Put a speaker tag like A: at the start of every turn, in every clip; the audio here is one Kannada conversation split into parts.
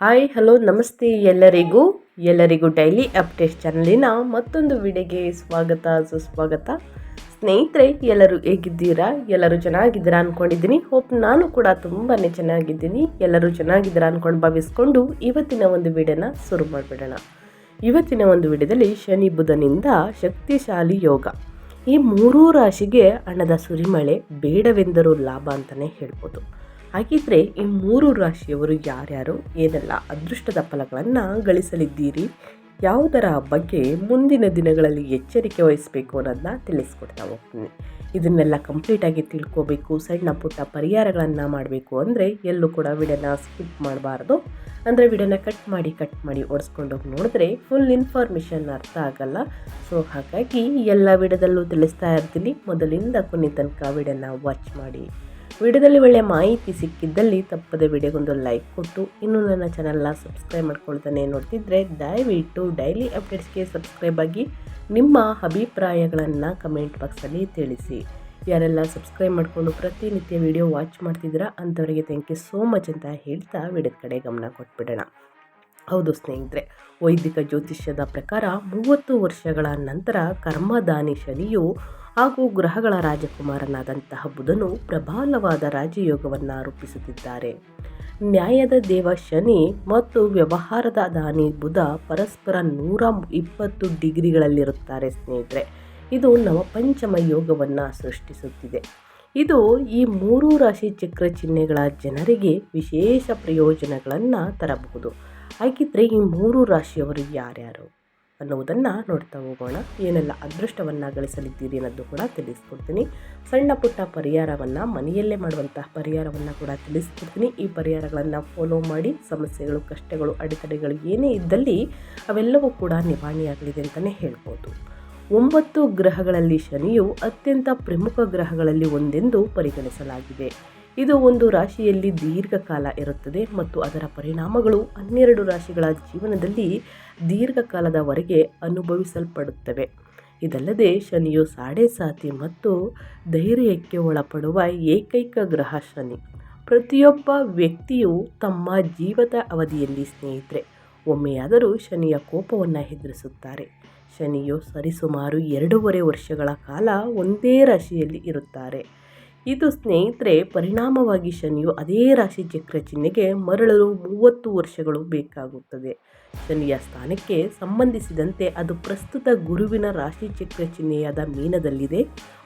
A: ಹಾಯ್, ಹಲೋ, ನಮಸ್ತೆ ಎಲ್ಲರಿಗೂ. ಎಲ್ಲರಿಗೂ ಡೈಲಿ ಅಪ್ಡೇಟ್ ಚಾನಲಿನ ಮತ್ತೊಂದು ವಿಡಿಯೋಗೆ ಸ್ವಾಗತ, ಸುಸ್ವಾಗತ. ಸ್ನೇಹಿತರೆ, ಎಲ್ಲರೂ ಹೇಗಿದ್ದೀರಾ? ಎಲ್ಲರೂ ಚೆನ್ನಾಗಿದ್ದೀರಾ ಅಂದ್ಕೊಂಡಿದ್ದೀನಿ ಹೋಪ್ ನಾನು ಕೂಡ ತುಂಬಾ ಚೆನ್ನಾಗಿದ್ದೀನಿ. ಎಲ್ಲರೂ ಚೆನ್ನಾಗಿದ್ದೀರಾ ಅಂದ್ಕೊಂಡು ಭಾವಿಸ್ಕೊಂಡು ಇವತ್ತಿನ ಒಂದು ವಿಡಿಯೋನ ಶುರು ಮಾಡಿಬಿಡೋಣ. ಇವತ್ತಿನ ಒಂದು ವಿಡಿಯೋದಲ್ಲಿ ಶನಿ ಬುಧನಿಂದ ಶಕ್ತಿಶಾಲಿ ಯೋಗ. ಈ ಮೂರೂ ರಾಶಿಗೆ ಹಣದ ಸುರಿಮಳೆ ಬೇಡವೆಂದರೂ ಲಾಭ ಅಂತಲೇ ಹೇಳ್ಬೋದು. ಹಾಗಿದ್ರೆ ಈ ಮೂರು ರಾಶಿಯವರು ಯಾರ್ಯಾರು, ಏನೆಲ್ಲ ಅದೃಷ್ಟದ ಫಲಗಳನ್ನು ಗಳಿಸಲಿದ್ದೀರಿ, ಯಾವುದರ ಬಗ್ಗೆ ಮುಂದಿನ ದಿನಗಳಲ್ಲಿ ಎಚ್ಚರಿಕೆ ವಹಿಸಬೇಕು ಅನ್ನೋದನ್ನ ತಿಳಿಸ್ಕೊಡ್ತಾ ಹೋಗ್ತೀನಿ. ಇದನ್ನೆಲ್ಲ ಕಂಪ್ಲೀಟಾಗಿ ತಿಳ್ಕೋಬೇಕು, ಸಣ್ಣ ಪುಟ್ಟ ಪರಿಹಾರಗಳನ್ನು ಮಾಡಬೇಕು ಅಂದರೆ ಎಲ್ಲೂ ಕೂಡ ವಿಡಿಯೋನ ಸ್ಕಿಪ್ ಮಾಡಬಾರ್ದು. ಅಂದರೆ ವಿಡಿಯೋನ ಕಟ್ ಮಾಡಿ ಕಟ್ ಮಾಡಿ ಓಡಿಸ್ಕೊಂಡೋಗಿ ನೋಡಿದ್ರೆ ಫುಲ್ ಇನ್ಫಾರ್ಮೇಷನ್ ಅರ್ಥ ಆಗಲ್ಲ. ಸೊ ಹಾಗಾಗಿ ಎಲ್ಲ ವಿಡದಲ್ಲೂ ತಿಳಿಸ್ತಾ ಇರ್ತೀನಿ. ಮೊದಲಿಂದ ಕೊನೆ ತನಕ ವಿಡಿಯೋನ ವಾಚ್ ಮಾಡಿ. ವಿಡಿಯೋದಲ್ಲಿ ಒಳ್ಳೆಯ ಮಾಹಿತಿ ಸಿಕ್ಕಿದ್ದಲ್ಲಿ ತಪ್ಪದೆ ವಿಡಿಯೋಗೊಂದು ಲೈಕ್ ಕೊಟ್ಟು, ಇನ್ನೂ ನನ್ನ ಚಾನಲ್ನ ಸಬ್ಸ್ಕ್ರೈಬ್ ಮಾಡ್ಕೊಳ್ತಾನೆ ನೋಡ್ತಿದ್ರೆ ದಯವಿಟ್ಟು ಡೈಲಿ ಅಪ್ಡೇಟ್ಸ್ಗೆ ಸಬ್ಸ್ಕ್ರೈಬ್ ಆಗಿ ನಿಮ್ಮ ಅಭಿಪ್ರಾಯಗಳನ್ನು ಕಮೆಂಟ್ ಬಾಕ್ಸಲ್ಲಿ ತಿಳಿಸಿ. ಯಾರೆಲ್ಲ ಸಬ್ಸ್ಕ್ರೈಬ್ ಮಾಡಿಕೊಂಡು ಪ್ರತಿನಿತ್ಯ ವಿಡಿಯೋ ವಾಚ್ ಮಾಡ್ತಿದ್ದೀರಾ ಅಂಥವರಿಗೆ ಥ್ಯಾಂಕ್ ಯು ಸೋ ಮಚ್ ಅಂತ ಹೇಳ್ತಾ ವಿಡಿಯೋದ ಕಡೆ ಗಮನ ಕೊಟ್ಬಿಡೋಣ. ಹೌದು ಸ್ನೇಹಿತರೆ, ವೈದಿಕ ಜ್ಯೋತಿಷ್ಯದ ಪ್ರಕಾರ ಮೂವತ್ತು ವರ್ಷಗಳ ನಂತರ ಕರ್ಮದಾನಿ ಶನಿಯು ಹಾಗೂ ಗ್ರಹಗಳ ರಾಜಕುಮಾರನಾದಂತಹ ಬುಧನು ಪ್ರಬಲವಾದ ರಾಜಯೋಗವನ್ನು ರೂಪಿಸುತ್ತಿದ್ದಾರೆ. ನ್ಯಾಯದ ದೇವ ಶನಿ ಮತ್ತು ವ್ಯವಹಾರದ ದಾನಿ ಬುಧ ಪರಸ್ಪರ ನೂರ ಇಪ್ಪತ್ತು ಡಿಗ್ರಿಗಳಲ್ಲಿರುತ್ತಾರೆ ಸ್ನೇಹಿತರೆ. ಇದು ನವಪಂಚಮ ಯೋಗವನ್ನು ಸೃಷ್ಟಿಸುತ್ತಿದೆ. ಇದು ಈ ಮೂರು ರಾಶಿ ಚಕ್ರ ಚಿಹ್ನೆಗಳ ಜನರಿಗೆ ವಿಶೇಷ ಪ್ರಯೋಜನಗಳನ್ನು ತರಬಹುದು. ಹಾಗಿದ್ದರೆ ಈ ಮೂರು ರಾಶಿಯವರು ಯಾರ್ಯಾರು? ಅನ್ನುವುದನ್ನು ನೋಡ್ತಾ ಹೋಗೋಣ. ಏನೆಲ್ಲ ಅದೃಷ್ಟವನ್ನು ಗಳಿಸಲಿದ್ದೀರಿ ಅನ್ನೋದು ಕೂಡ ತಿಳಿಸ್ಕೊಡ್ತೀನಿ. ಸಣ್ಣ ಪುಟ್ಟ ಪರಿಹಾರವನ್ನು, ಮನೆಯಲ್ಲೇ ಮಾಡುವಂತಹ ಪರಿಹಾರವನ್ನು ಕೂಡ ತಿಳಿಸ್ಕೊಡ್ತೀನಿ. ಈ ಪರಿಹಾರಗಳನ್ನು ಫಾಲೋ ಮಾಡಿ, ಸಮಸ್ಯೆಗಳು, ಕಷ್ಟಗಳು, ಅಡೆತಡೆಗಳು ಏನೇ ಇದ್ದಲ್ಲಿ ಅವೆಲ್ಲವೂ ಕೂಡ ನಿವಾರಣೆಯಾಗಲಿದೆ ಅಂತಲೇ ಹೇಳ್ಬೋದು. ಒಂಬತ್ತು ಗ್ರಹಗಳಲ್ಲಿ ಶನಿಯು ಅತ್ಯಂತ ಪ್ರಮುಖ ಗ್ರಹಗಳಲ್ಲಿ ಒಂದೆಂದು ಪರಿಗಣಿಸಲಾಗಿದೆ. ಇದು ಒಂದು ರಾಶಿಯಲ್ಲಿ ದೀರ್ಘಕಾಲ ಇರುತ್ತದೆ ಮತ್ತು ಅದರ ಪರಿಣಾಮಗಳು ಹನ್ನೆರಡು ರಾಶಿಗಳ ಜೀವನದಲ್ಲಿ ದೀರ್ಘಕಾಲದವರೆಗೆ ಅನುಭವಿಸಲ್ಪಡುತ್ತವೆ. ಇದಲ್ಲದೆ ಶನಿಯು ಸಾಡೆ ಸಾತಿ ಮತ್ತು ಧೈರ್ಯಕ್ಕೆ ಒಳಪಡುವ ಏಕೈಕ ಗ್ರಹ ಶನಿ. ಪ್ರತಿಯೊಬ್ಬ ವ್ಯಕ್ತಿಯು ತಮ್ಮ ಜೀವದ ಅವಧಿಯಲ್ಲಿ ಸ್ನೇಹಿತರೆ, ಒಮ್ಮೆಯಾದರೂ ಶನಿಯ ಕೋಪವನ್ನು ಹೆದರಿಸುತ್ತಾರೆ ಶನಿಯು ಸರಿಸುಮಾರು ಎರಡೂವರೆ ವರ್ಷಗಳ ಕಾಲ ಒಂದೇ ರಾಶಿಯಲ್ಲಿ ಇರುತ್ತಾರೆ. ಇದು ಸ್ನೇಹಿತರೆ, ಪರಿಣಾಮವಾಗಿ ಶನಿಯು ಅದೇ ರಾಶಿ ಚಕ್ರ ಚಿಹ್ನೆಗೆ ಮರಳಲು ಮೂವತ್ತು ವರ್ಷಗಳು ಬೇಕಾಗುತ್ತದೆ. ಶನಿಯ ಸ್ಥಾನಕ್ಕೆ ಸಂಬಂಧಿಸಿದಂತೆ ಅದು ಪ್ರಸ್ತುತ ಗುರುವಿನ ರಾಶಿ ಚಕ್ರ ಚಿಹ್ನೆಯಾದ ಮೀನದಲ್ಲಿದೆ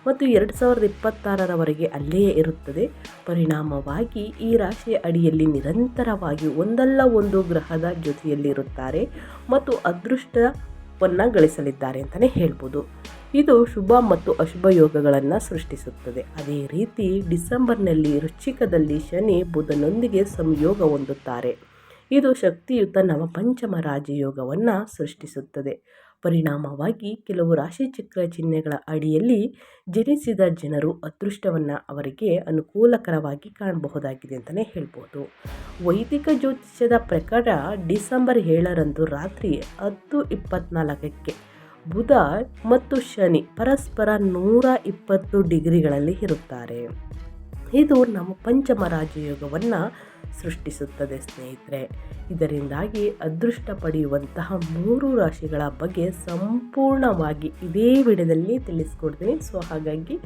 A: ಮತ್ತು ಎರಡು ಸಾವಿರದ ಇಪ್ಪತ್ತಾರರವರೆಗೆ ಅಲ್ಲೇ ಇರುತ್ತದೆ. ಪರಿಣಾಮವಾಗಿ ಈ ರಾಶಿಯ ಅಡಿಯಲ್ಲಿ ನಿರಂತರವಾಗಿ ಒಂದಲ್ಲ ಒಂದು ಗ್ರಹದ ಜೊತೆಯಲ್ಲಿರುತ್ತಾರೆ ಮತ್ತು ಅದೃಷ್ಟವನ್ನು ಗಳಿಸಲಿದ್ದಾರೆ ಅಂತಲೇ ಹೇಳ್ಬೋದು. ಇದು ಶುಭ ಮತ್ತು ಅಶುಭ ಯೋಗಗಳನ್ನು ಸೃಷ್ಟಿಸುತ್ತದೆ. ಅದೇ ರೀತಿ ಡಿಸೆಂಬರ್ನಲ್ಲಿ ವೃಶ್ಚಿಕದಲ್ಲಿ ಶನಿ ಬುಧನೊಂದಿಗೆ ಸಂಯೋಗ ಹೊಂದುತ್ತಾರೆ. ಇದು ಶಕ್ತಿಯುತ ನವಪಂಚಮ ರಾಜಯೋಗವನ್ನು ಸೃಷ್ಟಿಸುತ್ತದೆ. ಪರಿಣಾಮವಾಗಿ ಕೆಲವು ರಾಶಿಚಕ್ರ ಚಿಹ್ನೆಗಳ ಅಡಿಯಲ್ಲಿ ಜನಿಸಿದ ಜನರು ಅದೃಷ್ಟವನ್ನು ಅವರಿಗೆ ಅನುಕೂಲಕರವಾಗಿ ಕಾಣಬಹುದಾಗಿದೆ ಅಂತಲೇ ಹೇಳ್ಬೋದು. ವೈದಿಕ ಜ್ಯೋತಿಷ್ಯದ ಪ್ರಕಾರ ಡಿಸೆಂಬರ್ ಏಳರಂದು ರಾತ್ರಿ ಹತ್ತು ಇಪ್ಪತ್ತ್ನಾಲ್ಕಕ್ಕೆ ಬುಧ ಮತ್ತು ಶನಿ ಪರಸ್ಪರ ನೂರ ಇಪ್ಪತ್ತು ಡಿಗ್ರಿಗಳಲ್ಲಿ ಇರುತ್ತಾರೆ. ಇದು ನಮ್ಮ ಪಂಚಮ ರಾಜಯೋಗವನ್ನು ಸೃಷ್ಟಿಸುತ್ತದೆ, ಸ್ನೇಹಿತರೆ. ಇದರಿಂದಾಗಿ ಅದೃಷ್ಟ ಪಡೆಯುವಂತಹ ಮೂರು ರಾಶಿಗಳ ಬಗ್ಗೆ ಸಂಪೂರ್ಣವಾಗಿ ಇದೇ ವಿಡಿಯೋದಲ್ಲಿ ತಿಳಿಸ್ಕೊಡ್ತೀನಿ. ಸೊ, ಹಾಗಾಗಿ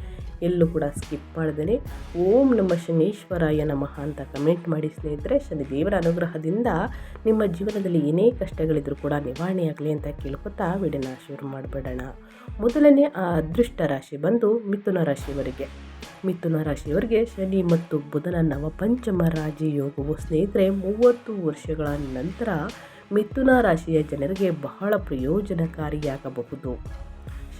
A: ಎಲ್ಲೂ ಕೂಡ ಸ್ಕಿಪ್ ಮಾಡ್ದೇನೆ. ಓಂ ನಮ್ಮ ಶನೇಶ್ವರಾಯ ನಮಃ ಅಂತ ಕಮೆಂಟ್ ಮಾಡಿ, ಸ್ನೇಹಿತರೆ. ಶನಿ ದೇವರ ಅನುಗ್ರಹದಿಂದ ನಿಮ್ಮ ಜೀವನದಲ್ಲಿ ಏನೇ ಕಷ್ಟಗಳಿದ್ರೂ ಕೂಡ ನಿವಾರಣೆಯಾಗಲಿ ಅಂತ ಕೇಳ್ಕೊತಾ ವಿಡಿಯೋನ ಶುರು ಮಾಡಿಬಿಡೋಣ. ಮೊದಲನೇ ಆ ಅದೃಷ್ಟ ರಾಶಿ ಬಂದು ಮಿಥುನ ರಾಶಿಯವರಿಗೆ. ಮಿಥುನ ರಾಶಿಯವರಿಗೆ ಶನಿ ಮತ್ತು ಬುಧನ ನವಪಂಚಮ ರಾಜಯೋಗವು ಸ್ನೇಹಿತರೆ, ಮೂವತ್ತು ವರ್ಷಗಳ ನಂತರ ಮಿಥುನ ರಾಶಿಯ ಜನರಿಗೆ ಬಹಳ ಪ್ರಯೋಜನಕಾರಿಯಾಗಬಹುದು.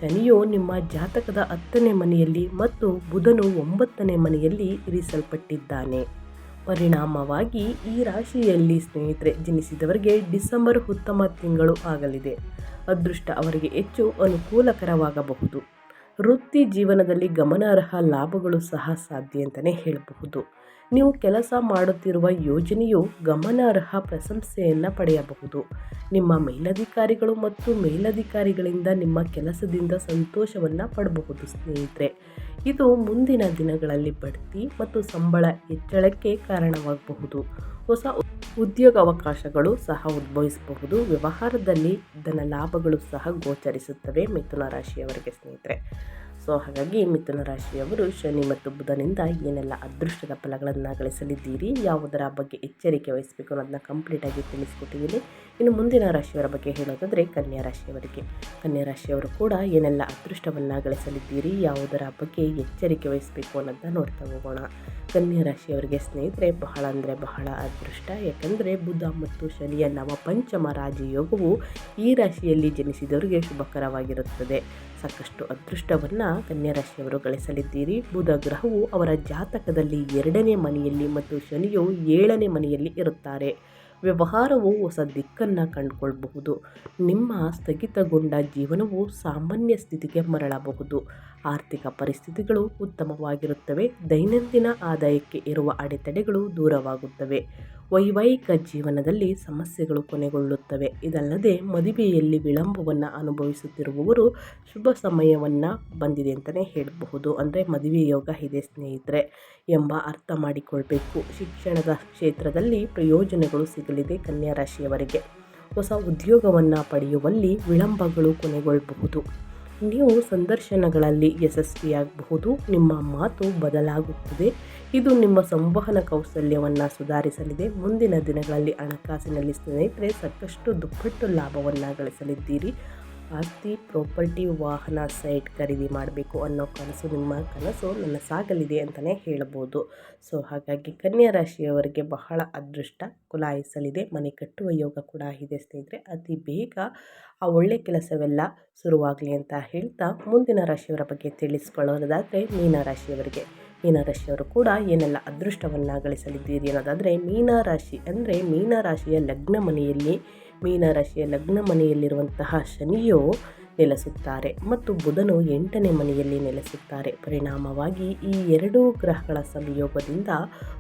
A: ಶನಿಯು ನಿಮ್ಮ ಜಾತಕದ ಹತ್ತನೇ ಮನೆಯಲ್ಲಿ ಮತ್ತು ಬುಧನು ಒಂಬತ್ತನೇ ಮನೆಯಲ್ಲಿ ಇರಿಸಲ್ಪಟ್ಟಿದ್ದಾನೆ. ಪರಿಣಾಮವಾಗಿ ಈ ರಾಶಿಯಲ್ಲಿ ಸ್ನೇಹಿತರೆ, ಜನಿಸಿದವರಿಗೆ ಡಿಸೆಂಬರ್ ಉತ್ತಮ ತಿಂಗಳು ಆಗಲಿದೆ. ಅದೃಷ್ಟ ಅವರಿಗೆ ಹೆಚ್ಚು ಅನುಕೂಲಕರವಾಗಬಹುದು. ವೃತ್ತಿ ಜೀವನದಲ್ಲಿ ಗಮನಾರ್ಹ ಲಾಭಗಳು ಸಹ ಸಾಧ್ಯ ಅಂತಲೇ ಹೇಳಬಹುದು. ನೀವು ಕೆಲಸ ಮಾಡುತ್ತಿರುವ ಯೋಜನೆಯು ಗಮನಾರ್ಹ ಪ್ರಶಂಸೆಯನ್ನು ಪಡೆಯಬಹುದು. ನಿಮ್ಮ ಮೇಲಧಿಕಾರಿಗಳು ಮತ್ತು ಮೇಲಧಿಕಾರಿಗಳಿಂದ ನಿಮ್ಮ ಕೆಲಸದಿಂದ ಸಂತೋಷವನ್ನು ಪಡಬಹುದು ಸ್ನೇಹಿತರೆ. ಇದು ಮುಂದಿನ ದಿನಗಳಲ್ಲಿ ಬಡ್ತಿ ಮತ್ತು ಸಂಬಳ ಹೆಚ್ಚಳಕ್ಕೆ ಕಾರಣವಾಗಬಹುದು. ಹೊಸ ಉದ್ಯೋಗ ಅವಕಾಶಗಳು ಸಹ ಉದ್ಭವಿಸಬಹುದು. ವ್ಯವಹಾರದಲ್ಲಿ ಧನ ಲಾಭಗಳು ಸಹ ಗೋಚರಿಸುತ್ತವೆ. ಮಿಥುನ ರಾಶಿಯವರಿಗೆ ಸ್ನೇಹಿತರೆ. ಸೊ ಹಾಗಾಗಿ ಮಿಥುನ ರಾಶಿಯವರು ಶನಿ ಮತ್ತು ಬುಧನಿಂದ ಏನೆಲ್ಲ ಅದೃಷ್ಟದ ಫಲಗಳನ್ನು ಗಳಿಸಲಿದ್ದೀರಿ, ಯಾವುದರ ಬಗ್ಗೆ ಎಚ್ಚರಿಕೆ ವಹಿಸಬೇಕು ಅನ್ನೋದನ್ನ ಕಂಪ್ಲೀಟಾಗಿ ತಿಳಿಸ್ಕೊಟ್ಟಿದ್ದೀನಿ. ಇನ್ನು ಮುಂದಿನ ರಾಶಿಯವರ ಬಗ್ಗೆ ಹೇಳೋದಾದರೆ ಕನ್ಯಾ ರಾಶಿಯವರಿಗೆ. ಕನ್ಯಾ ರಾಶಿಯವರು ಕೂಡ ಏನೆಲ್ಲ ಅದೃಷ್ಟವನ್ನು ಗಳಿಸಲಿದ್ದೀರಿ, ಯಾವುದರ ಬಗ್ಗೆ ಎಚ್ಚರಿಕೆ ವಹಿಸಬೇಕು ಅನ್ನೋದನ್ನ ನೋಡ್ತಾ ಹೋಗೋಣ. ಕನ್ಯಾ ರಾಶಿಯವರಿಗೆ ಸ್ನೇಹಿತರೆ, ಬಹಳ ಅಂದರೆ ಬಹಳ ಅದೃಷ್ಟ. ಯಾಕಂದರೆ ಬುಧ ಮತ್ತು ಶನಿಯ ನವ ಪಂಚಮ ರಾಜಯೋಗವು ಈ ರಾಶಿಯಲ್ಲಿ ಜನಿಸಿದವರಿಗೆ ಶುಭಕರವಾಗಿರುತ್ತದೆ. ಸಾಕಷ್ಟು ಅದೃಷ್ಟವನ್ನು ಕನ್ಯಾ ರಾಶಿಯವರು ಗಳಿಸಲಿದ್ದೀರಿ. ಬುಧ ಗ್ರಹವು ಅವರ ಜಾತಕದಲ್ಲಿ ಎರಡನೇ ಮನೆಯಲ್ಲಿ ಮತ್ತು ಶನಿಯು ಏಳನೇ ಮನೆಯಲ್ಲಿ ಇರುತ್ತಾರೆ. ವ್ಯವಹಾರವು ಹೊಸ ದಿಕ್ಕನ್ನು ಕಂಡುಕೊಳ್ಳಬಹುದು ನಿಮ್ಮ ಸ್ಥಗಿತಗೊಂಡ ಜೀವನವು ಸಾಮಾನ್ಯ ಸ್ಥಿತಿಗೆ ಮರಳಬಹುದು. ಆರ್ಥಿಕ ಪರಿಸ್ಥಿತಿಗಳು ಉತ್ತಮವಾಗಿರುತ್ತವೆ. ದೈನಂದಿನ ಆದಾಯಕ್ಕೆ ಇರುವ ಅಡೆತಡೆಗಳು ದೂರವಾಗುತ್ತವೆ. ವೈವಾಹಿಕ ಜೀವನದಲ್ಲಿ ಸಮಸ್ಯೆಗಳು ಕೊನೆಗೊಳ್ಳುತ್ತವೆ. ಇದಲ್ಲದೆ ಮದುವೆಯಲ್ಲಿ ವಿಳಂಬವನ್ನು ಅನುಭವಿಸುತ್ತಿರುವವರು ಶುಭ ಸಮಯವನ್ನು ಬಂದಿದೆ ಅಂತಲೇ ಹೇಳಬಹುದು. ಅಂದರೆ ಮದುವೆ ಯೋಗ ಇದೆ ಸ್ನೇಹಿತರೆ ಎಂಬ ಅರ್ಥ ಮಾಡಿಕೊಳ್ಬೇಕು. ಶಿಕ್ಷಣದ ಕ್ಷೇತ್ರದಲ್ಲಿ ಪ್ರಯೋಜನಗಳು ಸಿಗಲಿದೆ ಕನ್ಯಾ ರಾಶಿಯವರಿಗೆ ಹೊಸ ಉದ್ಯೋಗವನ್ನು ಪಡೆಯುವಲ್ಲಿ ವಿಳಂಬಗಳು ಕೊನೆಗೊಳ್ಳಬಹುದು. ನೀವು ಸಂದರ್ಶನಗಳಲ್ಲಿ ಯಶಸ್ವಿಯಾಗಬಹುದು. ನಿಮ್ಮ ಮಾತು ಬದಲಾಗುತ್ತದೆ. ಇದು ನಿಮ್ಮ ಸಂವಹನ ಕೌಶಲ್ಯವನ್ನು ಸುಧಾರಿಸಲಿದೆ. ಮುಂದಿನ ದಿನಗಳಲ್ಲಿ ಹಣಕಾಸಿನಲ್ಲಿ ಸ್ನೇಹಿತರೆ, ಸಾಕಷ್ಟು ದುಪ್ಪಟ್ಟು ಲಾಭವನ್ನು ಗಳಿಸಲಿದ್ದೀರಿ. ಆಸ್ತಿ ಪ್ರಾಪರ್ಟಿ ವಾಹನ ಸೈಟ್ ಖರೀದಿ ಮಾಡಬೇಕು ಅನ್ನೋ ಕನಸು ನಿಮ್ಮ ಕನಸು ನನ್ನ ಸಾಗಲಿದೆ ಅಂತಲೇ ಹೇಳ್ಬೋದು. ಸೊ ಹಾಗಾಗಿ ಕನ್ಯಾ ರಾಶಿಯವರಿಗೆ ಬಹಳ ಅದೃಷ್ಟ ಕುಲಾಯಿಸಲಿದೆ. ಮನೆ ಕಟ್ಟುವ ಯೋಗ ಕೂಡ ಇದೆ ಸ್ನೇಹಿತರೆ. ಅತಿ ಬೇಗ ಆ ಒಳ್ಳೆ ಕೆಲಸವೆಲ್ಲ ಶುರುವಾಗಲಿ ಅಂತ ಹೇಳ್ತಾ ಮುಂದಿನ ರಾಶಿಯವರ ಬಗ್ಗೆ ತಿಳಿಸ್ಕೊಳ್ಳೋದಾದರೆ ಮೀನರಾಶಿಯವರಿಗೆ ಮೀನರಾಶಿಯವರು ಕೂಡ ಏನೆಲ್ಲ ಅದೃಷ್ಟವನ್ನು ಗಳಿಸಲಿದ್ದೀರಿ ಅನ್ನೋದಾದರೆ ಮೀನರಾಶಿ ಅಂದರೆ ಮೀನರಾಶಿಯ ಲಗ್ನ ಮನೆಯಲ್ಲಿ ಮೀನರಾಶಿಯ ಲಗ್ನ ಮನೆಯಲ್ಲಿರುವಂತಹ ಶನಿಯು ನೆಲೆಸುತ್ತಾರೆ ಮತ್ತು ಬುಧನು ಎಂಟನೇ ಮನೆಯಲ್ಲಿ ನೆಲೆಸುತ್ತಾರೆ. ಪರಿಣಾಮವಾಗಿ ಈ ಎರಡೂ ಗ್ರಹಗಳ ಸಂಯೋಗದಿಂದ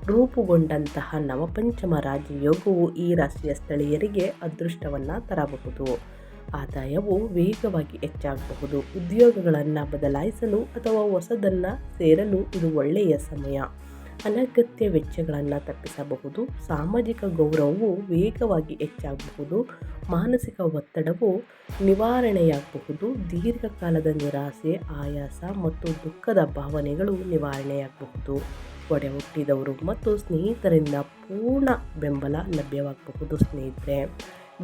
A: ರೂಪುಗೊಂಡಂತಹ ನವಪಂಚಮ ರಾಜಯೋಗವು ಈ ರಾಶಿಯ ಸ್ಥಳೀಯರಿಗೆ ಅದೃಷ್ಟವನ್ನು ತರಬಹುದು. ಆದಾಯವು ವೇಗವಾಗಿ ಹೆಚ್ಚಾಗಬಹುದು. ಉದ್ಯೋಗಗಳನ್ನು ಬದಲಾಯಿಸಲು ಅಥವಾ ಹೊಸದನ್ನು ಸೇರಲು ಇದು ಒಳ್ಳೆಯ ಸಮಯ. ಅನಗತ್ಯ ವೆಚ್ಚಗಳನ್ನು ತಪ್ಪಿಸಬಹುದು. ಸಾಮಾಜಿಕ ಗೌರವವು ವೇಗವಾಗಿ ಹೆಚ್ಚಾಗಬಹುದು. ಮಾನಸಿಕ ಒತ್ತಡವು ನಿವಾರಣೆಯಾಗಬಹುದು. ದೀರ್ಘಕಾಲದ ನಿರಾಸೆ, ಆಯಾಸ ಮತ್ತು ದುಃಖದ ಭಾವನೆಗಳು ನಿವಾರಣೆಯಾಗಬಹುದು. ಒಡೆ ಹುಟ್ಟಿದವರು ಮತ್ತು ಸ್ನೇಹಿತರಿಂದ ಪೂರ್ಣ ಬೆಂಬಲ ಲಭ್ಯವಾಗಬಹುದು ಸ್ನೇಹಿತರೆ.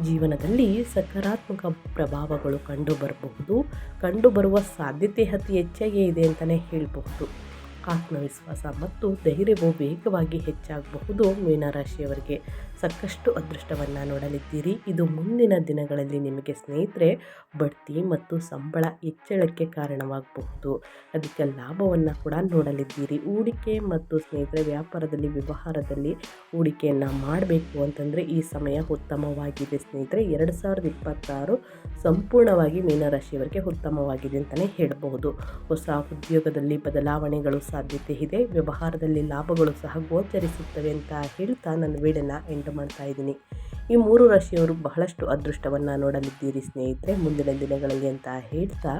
A: ಜೀವನದಲ್ಲಿ ಸಕಾರಾತ್ಮಕ ಪ್ರಭಾವಗಳು ಕಂಡುಬರಬಹುದು. ಕಂಡುಬರುವ ಸಾಧ್ಯತೆ ಅತಿ ಹೆಚ್ಚಾಗಿ ಇದೆ ಅಂತಲೇ ಹೇಳಬಹುದು. ಆತ್ಮವಿಶ್ವಾಸ ಮತ್ತು ಧೈರ್ಯವು ವೇಗವಾಗಿ ಹೆಚ್ಚಾಗಬಹುದು ಮೀನರಾಶಿಯವರಿಗೆ. ಸಾಕಷ್ಟು ಅದೃಷ್ಟವನ್ನು ನೋಡಲಿದ್ದೀರಿ. ಇದು ಮುಂದಿನ ದಿನಗಳಲ್ಲಿ ನಿಮಗೆ ಸ್ನೇಹಿತರೆ ಬಡ್ತಿ ಮತ್ತು ಸಂಬಳ ಹೆಚ್ಚಳಕ್ಕೆ ಕಾರಣವಾಗಬಹುದು. ಅದಕ್ಕೆ ಲಾಭವನ್ನು ಕೂಡ ನೋಡಲಿದ್ದೀರಿ. ಹೂಡಿಕೆ ಮತ್ತು ಸ್ನೇಹಿತರೆ ವ್ಯಾಪಾರದಲ್ಲಿ, ವ್ಯವಹಾರದಲ್ಲಿ ಹೂಡಿಕೆಯನ್ನು ಮಾಡಬೇಕು ಅಂತಂದರೆ ಈ ಸಮಯ ಉತ್ತಮವಾಗಿದೆ ಸ್ನೇಹಿತರೆ. ಎರಡು ಸಾವಿರದ ಇಪ್ಪತ್ತಾರು ಸಂಪೂರ್ಣವಾಗಿ ಮೀನರಾಶಿಯವರಿಗೆ ಉತ್ತಮವಾಗಿದೆ ಅಂತಲೇ ಹೇಳಬಹುದು. ಹೊಸ ಉದ್ಯೋಗದಲ್ಲಿ ಬದಲಾವಣೆಗಳು ಸಾಧ್ಯತೆ ಇದೆ. ವ್ಯವಹಾರದಲ್ಲಿ ಲಾಭಗಳು ಸಹ ಗೋಚರಿಸುತ್ತವೆ ಅಂತ ಹೇಳ್ತಾ ನನ್ನ ವೀಡನ್ನು ಎಂಡ್ ಮಾಡ್ತಾ ಇದ್ದೀನಿ. ಈ ಮೂರು ರಾಶಿಯವರು ಬಹಳಷ್ಟು ಅದೃಷ್ಟವನ್ನು ನೋಡಲಿದ್ದೀರಿ ಸ್ನೇಹಿತರೆ. ಮುಂದಿನ ದಿನಗಳಲ್ಲಿ ಅಂತ ಹೇಳ್ತಾ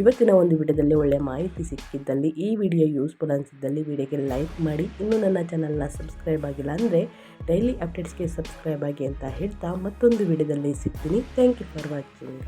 A: ಇವತ್ತಿನ ಒಂದು ವಿಡಿಯೋದಲ್ಲಿ ಒಳ್ಳೆಯ ಮಾಹಿತಿ ಸಿಕ್ಕಿದ್ದಲ್ಲಿ, ಈ ವಿಡಿಯೋ ಯೂಸ್ಫುಲ್ ಅನಿಸಿದ್ದಲ್ಲಿ ವಿಡಿಯೋಗೆ ಲೈಕ್ ಮಾಡಿ. ಇನ್ನೂ ನನ್ನ ಚಾನಲ್ನ ಸಬ್ಸ್ಕ್ರೈಬ್ ಆಗಿಲ್ಲ ಅಂದರೆ ಡೈಲಿ ಅಪ್ಡೇಟ್ಸ್ಗೆ ಸಬ್ಸ್ಕ್ರೈಬ್ ಆಗಿ ಅಂತ ಹೇಳ್ತಾ ಮತ್ತೊಂದು ವಿಡಿಯೋದಲ್ಲಿ ಸಿಗ್ತೀನಿ. Thank you for watching